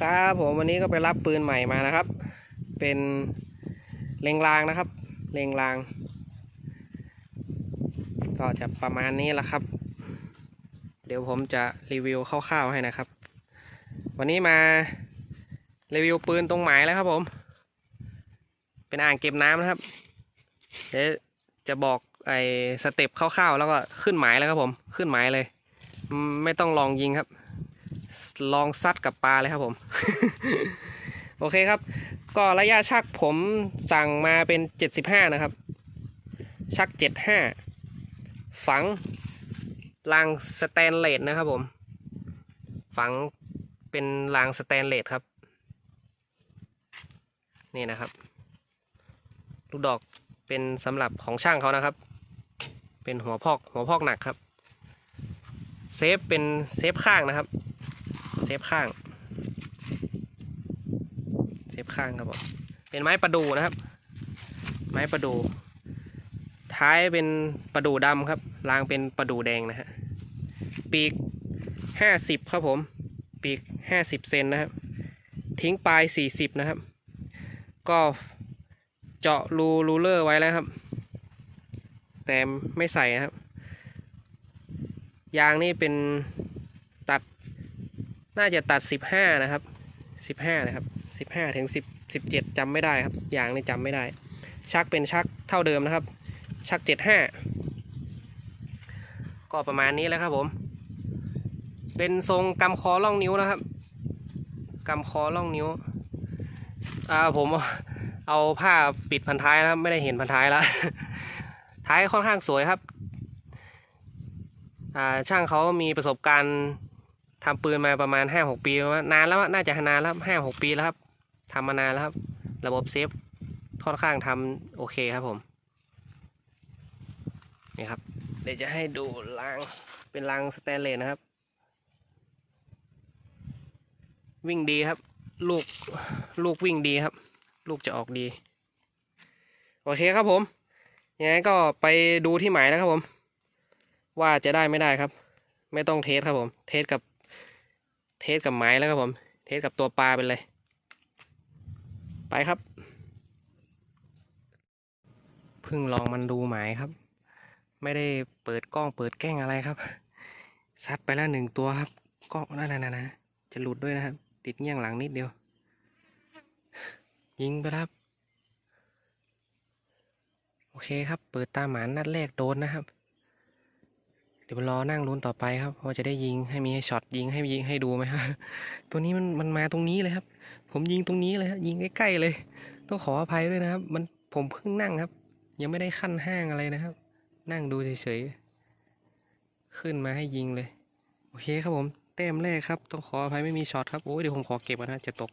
ครับผมวันนี้ก็ไปรับปืนใหม่มานะครับ เป็นเลงรางนะครับ เลงราง ก็จะประมาณนี้แหละครับ เดี๋ยวผมจะรีวิวคร่าวๆให้นะครับ วันนี้มารีวิวปืนตรงหมายแล้วครับผม เป็นอ่างเก็บน้ำนะครับ เดี๋ยวจะบอกไอ้สเต็ปคร่าวๆแล้วก็ขึ้นหมายแล้วครับผม ขึ้นหมายเลย ไม่ต้องลองยิงครับ ลองซัดกับปลาเลยครับผม โอเคครับ ก็ระยะชักผมสั่งมาเป็น 75 นะครับ ชัก 75 ฝังรางสแตนเลสนะครับผม ฝังเป็นรางสแตนเลสครับ นี่นะครับ ลูกดอกเป็นสำหรับของช่างเขานะครับ เป็นหัวพอกหัวพอกหนักครับ เซฟเป็นเซฟข้างนะครับ เซฟข้าง เซฟข้างครับผมเป็นไม้ประดูนะครับ ไม้ประดู ท้ายเป็นประดูดำครับรางเป็นประดูแดงนะฮะปีกห้าสิบครับผม ปีกห้าสิบเซนนะครับ ทิ้งปลายสี่สิบนะครับ ก็เจาะรูรูเลอร์ไว้แล้วครับ แต่ไม่ใส่นะครับ ยางนี่เป็น น่าจะตัดสิบห้านะครับสิบห้านะครับสิบห้าถึงสิบสิบเจ็ดจำไม่ได้ครับ อย่างนี้จำไม่ได้ ชักเป็นชักเท่าเดิมนะครับ ชักเจ็ดห้าก็ประมาณนี้แหล้วครับผม เป็นทรงกำคอล่องนิ้วนะครับกำคอล่องนิ้วอ่าผมเอาผ้าปิดพันท้ายนะครับไม่ได้เห็นพันท้ายแล้วท้ายค่อนข้างสวยครับ อ่าช่างเขามีประสบการณ์ ทำปืนมาประมาณห้าหกปีมั้งนานแล้วน่าจะนานแล้วห้าหกปีแล้วครับทำมานานแล้วครับ ระบบเซฟค่อนข้างทำโอเคครับผมนี่ครับ เดี๋ยวจะให้ดูรางเป็นรางสแตนเลสนะครับ วิ่งดีครับ ลูกลูกวิ่งดีครับ ลูกจะออกดี โอเคครับผมยังไงก็ไปดูที่หมายแล้วครับผม ว่าจะได้ไม่ได้ครับ ไม่ต้องเทสครับผม เทสกับ เทสกับไม้แล้วครับผม เทสกับตัวปลาเป็นเลย ไปครับเพิ่งลองมันดูหมายครับ ไม่ได้เปิดกล้องเปิดแกล้งอะไรครับซัดไปแล้วหนึ่งตัวครับกล้องนั่นนะนะจะหลุดด้วยนะครับ ติดเงี้ยงหลังนิดเดียว ยิงไปครับ โอเคครับ เปิดตาหมานัดแรกโดนนะครับ เดี๋ยวรอนั่งลุ้นต่อไปครับว่าจะได้ยิงให้มีช็อตยิงให้ยิงให้ดูไหมครับตัวนี้มันมันมาตรงนี้เลยครับ ผมยิงตรงนี้เลยครับยิงใกล้ๆเลย ต้องขออภัยด้วยนะครับ มันผมเพิ่งนั่งครับ ยังไม่ได้ขั้นห้างอะไรนะครับ นั่งดูเฉยๆขึ้นมาให้ยิงเลย โอเคครับผมแต้มแรกครับ ต้องขออภัยไม่มีช็อตครับโอ้ยเดี๋ยวผมขอเก็บก่อนนะจะตก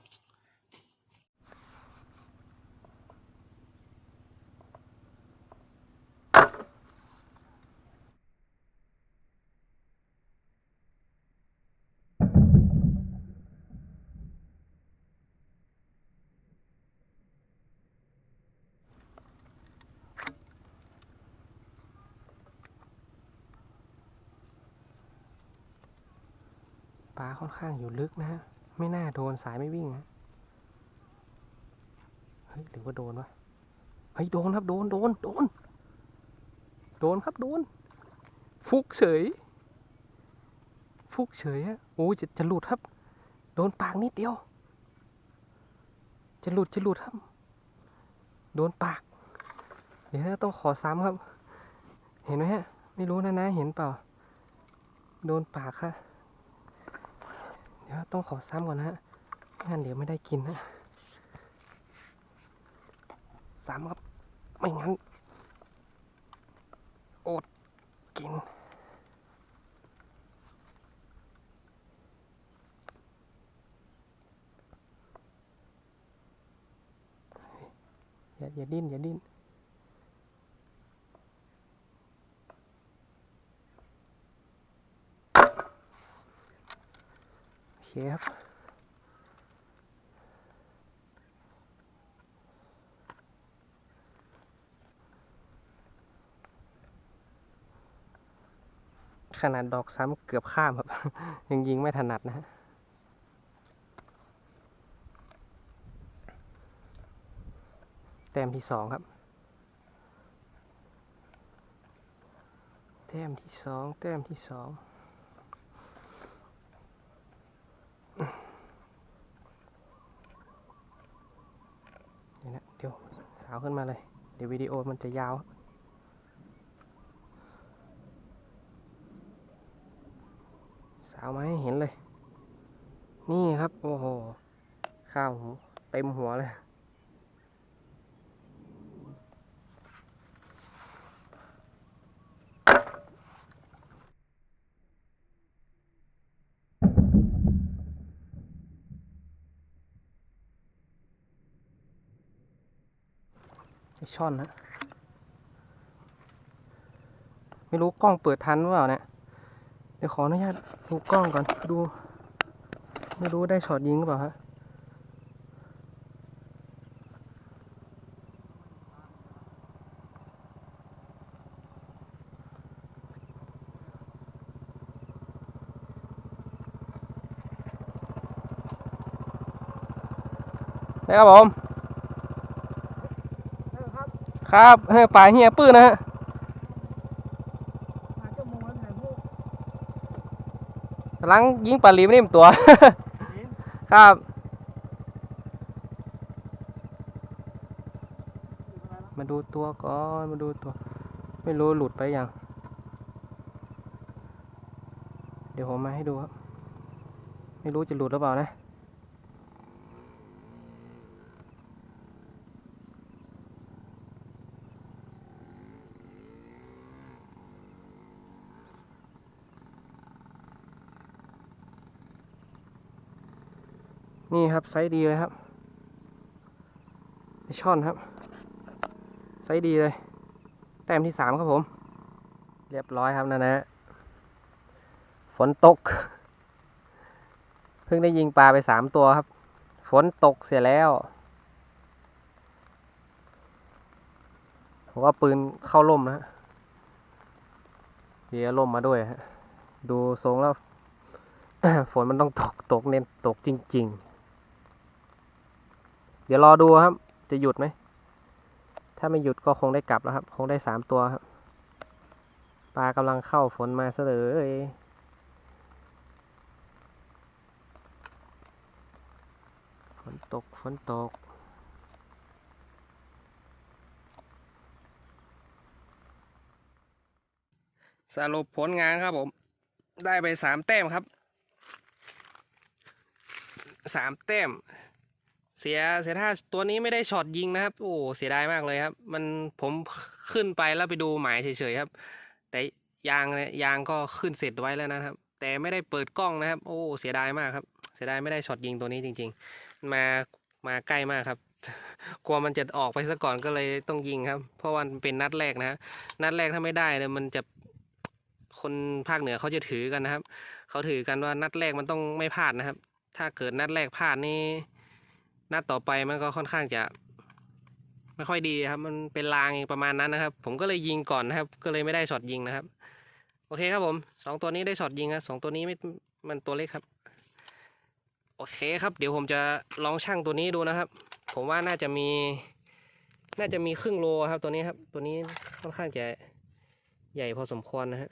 ปลาค่อนข้างอยู่ลึกนะฮะ ไม่น่าโดนสายไม่วิ่งนะเฮ้ยหรือว่าโดนวะเฮ้ยโดนครับโดนโดนโดน โดนครับโดน ฟุกเฉย ฟุกเฉยฮะโอ้ยจะจะหลุดครับ โดนปากนิดเดียว จะหลุดจะหลุดครับ โดนปาก เดี๋ยวต้องขอซ้ำครับ เห็นไหมฮะ ไม่รู้นะนะ เห็นเปล่า โดนปากค่ะ ดี๋ยวต้องขอซ้ำก่อนนะฮะไม่งั้นเดี๋ยวไม่ได้กินนะซ้ำครับ ไม่งั้นอดกินอย่าอย่าดิ้นอย่าดิ้น คครับขนาดดอกซ้ำเกือบข้ามครับ ยังยิงไม่ถนัดนะฮะแต้มที่สองครับ แต้มที่สองแต้มที่สอง ขึ้นมาเลย เดี๋ยววิดีโอมันจะยาว สาวมาให้เห็นเลย นี่ครับ โอ้โห ข้าวเต็มหัวเลย ช่อนนะไม่รู้กล้องเปิดทันหรือเปล่าเนี่ยเดี๋ยวขออนุญาตดูกล้องก่อนดู ไม่รู้ได้ช็อตยิงหรือเปล่าฮะนะครับผม ครับครับเฮ้ยป่าเฮียปื้นนะฮะหาชั่วโมงแล้วไหนพวกกำลังยิงปลาลีมนิ่มตัว ครับ มาดูตัวก่อน มาดูตัว ไม่รู้หลุดไปยัง เดี๋ยวผมมาให้ดูครับ ไม่รู้จะหลุดหรือเปล่านะ นี่ครับไซส์ดีเลยครับช่อนครับ ไซส์ดีเลย แต้มที่สามครับผม เรียบร้อยครับนะนะ ฝนตก เพิ่งได้ยิงปลาไปสามตัวครับ ฝนตกเสียแล้วผมว่าปืนเข้าล่มนะฮะเดี๋ยวล่มมาด้วยฮะ ดูทรงแล้ว ฝนมันต้องตก ตกเน้นตกจริง ๆ ดี๋ยวรอดูครับ จะหยุดไหม ถ้าไม่หยุดก็คงได้กลับแล้วครับ คงได้สามตัวครับ ปลากำลังเข้าฝนมาซะเลยฝนตก ฝนตก สรุปผลงานครับผม ได้ไปสามแต้มครับสามแต้ม เสียเสียท่าตัวนี้ไม่ได้ช็อตยิงนะครับ โอ้เสียดายมากเลยครับ มันผมขึ้นไปแล้วไปดูหมายเฉยๆครับ แต่ยางเนี่ยยางก็ขึ้นเสร็จไว้แล้วนะครับ แต่ไม่ได้เปิดกล้องนะครับ โอ้เสียดายมากครับ เสียดายไม่ได้ช็อตยิงตัวนี้จริง ๆ มามาใกล้มากครับ กลัวมันจะออกไปซะก่อนก็เลยต้องยิงครับ เพราะวันเป็นนัดแรกนะฮะนัดแรกถ้าไม่ได้เนี่ยมันจะคนภาคเหนือเขาจะถือกันนะครับ เขาถือกันว่านัดแรกมันต้องไม่พลาดนะครับ ถ้าเกิดนัดแรกพลาดนี่ นัดต่อไปมันก็ค่อนข้างจะไม่ค่อยดีครับ มันเป็นลางประมาณนั้นนะครับ ผมก็เลยยิงก่อนนะครับ ก็เลยไม่ได้ช็อตยิงนะครับ โอเคครับผมสองตัวนี้ได้ช็อตยิงครับสองตัวนี้ไม่มันตัวเล็กครับ โอเคครับ เดี๋ยวผมจะลองชั่งตัวนี้ดูนะครับ ผมว่าน่าจะมี น่าจะมีครึ่งโลครับ ตัวนี้ครับ ตัวนี้ค่อนข้างจะใหญ่พอสมควรนะฮะ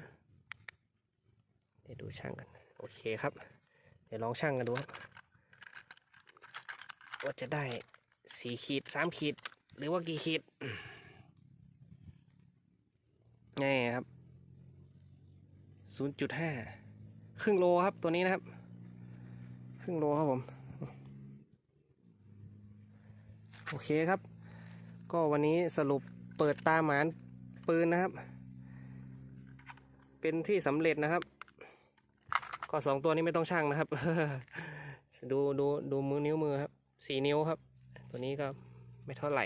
เดี๋ยวดูช่างกัน โอเคครับ เดี๋ยวลองชั่งกันดูครับ ว่าจะได้สี่ขีดสามขีด หรือว่ากี่ขีดนี่ครับศูนย์จุดห้าครึ่งโลครับตัวนี้นะครับ ครึ่งโลครับผม โอเคครับ ก็วันนี้สรุปเปิดตาหมานปืนนะครับ เป็นที่สำเร็จนะครับ ก็สองตัวนี้ไม่ต้องช่างนะครับ ดูดูดูมือนิ้วมือครับ สี่นิ้วครับ ตัวนี้ก็ไม่เท่าไหร่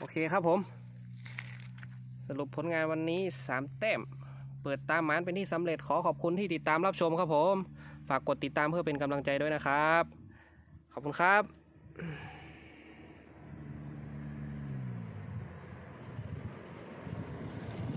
โอเคครับผม สรุปผลงานวันนี้สามแต้ม เปิดตามหมานเป็นที่สำเร็จขอขอบคุณที่ติดตามรับชมครับผม ฝากกดติดตามเพื่อเป็นกำลังใจด้วยนะครับ ขอบคุณครับ